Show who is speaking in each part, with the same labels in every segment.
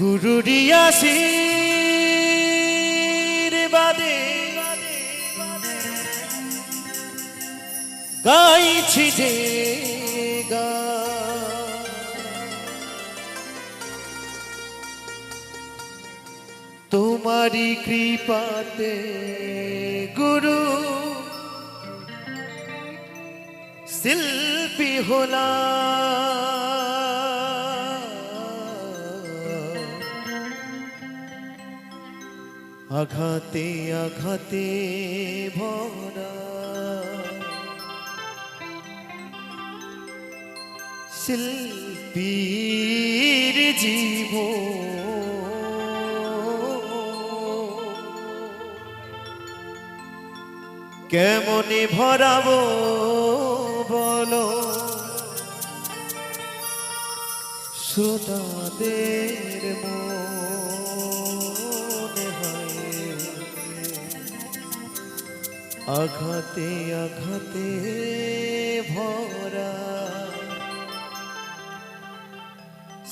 Speaker 1: গুরুরিয়াসির বাদে গাইছি যে। তোমারি কৃপাতে গুরু শিল্পী হলা আঘাতে আঘাতে ভরা। শিল্পীর জীব কেমনে ভরাবো বলো? শ্রোতাদের মনে। আঘাতে আঘাতে ভরা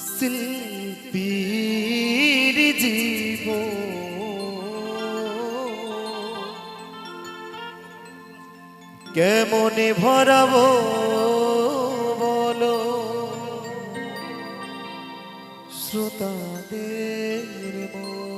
Speaker 1: শিল্পীর জীব কেমনে ভরাবো বলো শ্রোতাদের মন।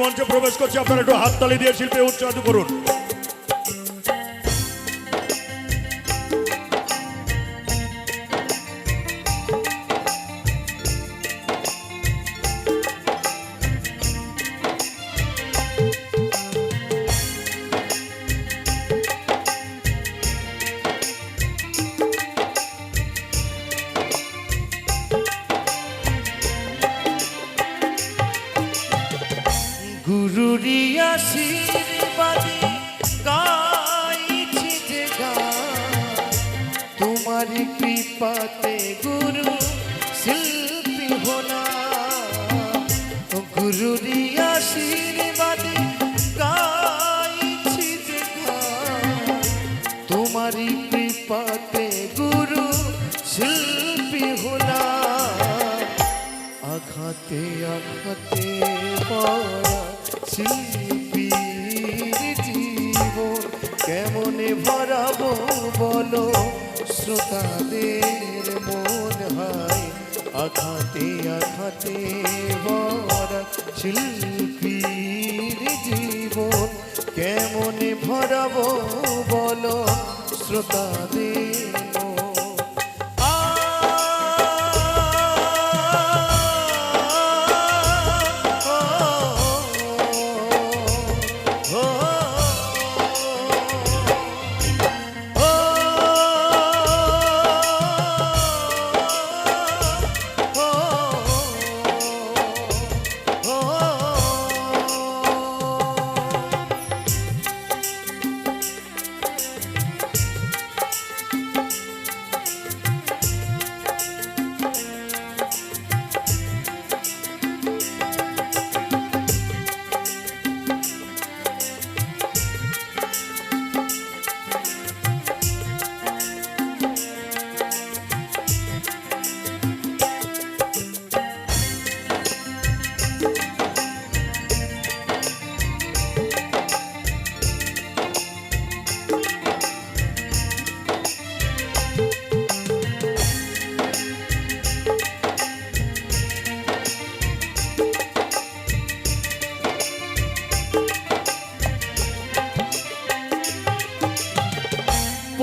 Speaker 2: মঞ্চে প্রবেশ করছে। আপনারা একটু হাততালি দিয়ে শিল্পী উৎসাহিত করুন।
Speaker 1: আশীর্বাদে গাইছি যে গান। তোমার কৃপাতে গুরু শিল্পী হলাম। গুরুরি আশীর্বাদে গাইছি যে গান। তোমারই কৃপাতে গুরু শিল্পী হলাম। আঘাতে আঘাতে পড়া শিল্পীর জীবন কেমনে ভরাবো বলো? শ্রোতাদের মন হয় আঘাতে আঘাতে ভরা শিল্পীর জীবন। কেমনে ভরাবো বলো? শ্রোতাদের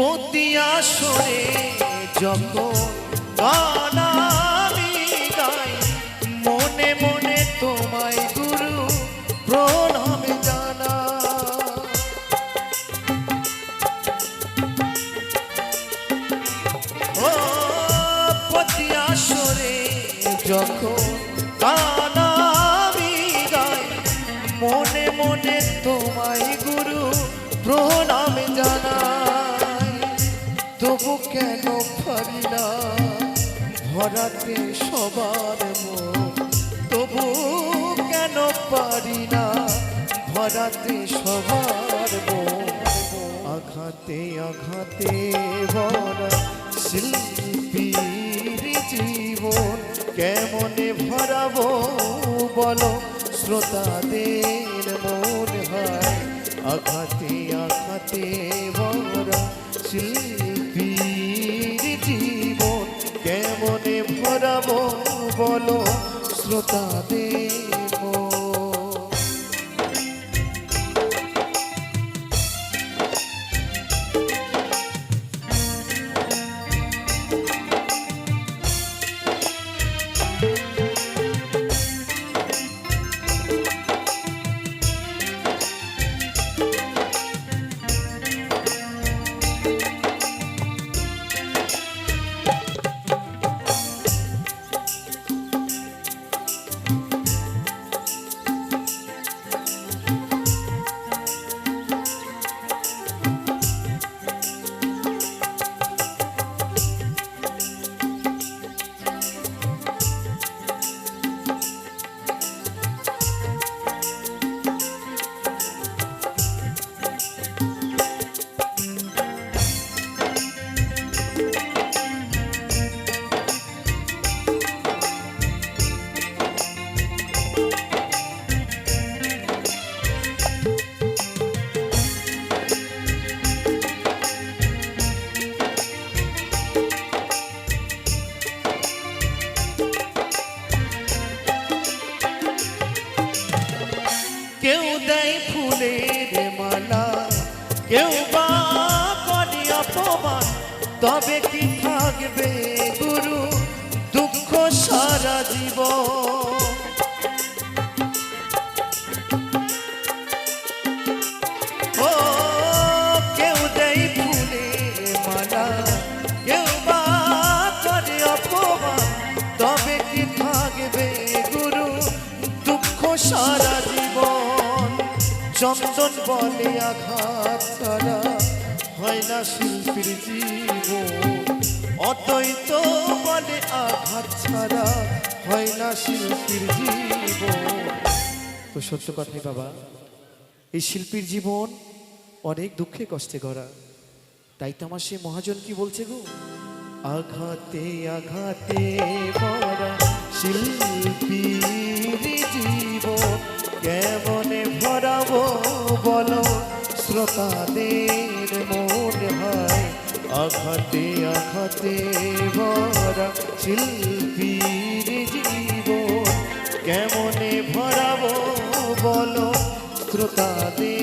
Speaker 1: প্রতি আসরে যখন আমি গাই, মনে মনে তোমায় গুরু প্রণাম জানা ও প্রতি আসরে যখন তবু কেন না ভরাতে সবার তবু কেন পারি না ভরাতে সবার আঘাতে আঘাতে ভরা শিল্পীর জীবন। কেমনে ভরাবো বলো? শ্রোতাদের মন হয়। আঘাতে আঘাতে ভরা শিল্পীর বলো শ্রোতাদের। থাকবে গুরু দুঃখ সারা জীবন। ও, কেউ তবে গুরু দুঃখ সারা চন্দন বলে আঘাত ছাড়া হয় না শিল্পীর জীবন। অদ্বৈত বলে আঘাত ছাড়া হয় না শিল্পীর জীবন। তো সত্য কথাই বাবা, এই শিল্পীর জীবন অনেক দুঃখে কষ্টে গড়া। তাই তো আমার সেই মহাজন কি বলছে গো? আঘাতে আঘাতে ভরা শিল্পীর জীবন, কেমনে ভরাবো বলো শ্রোতাদের মন? আঘাতে আঘাতে ভরা শিল্পীর জীবন। কেমনে ভরাবো বলো শ্রোতাদের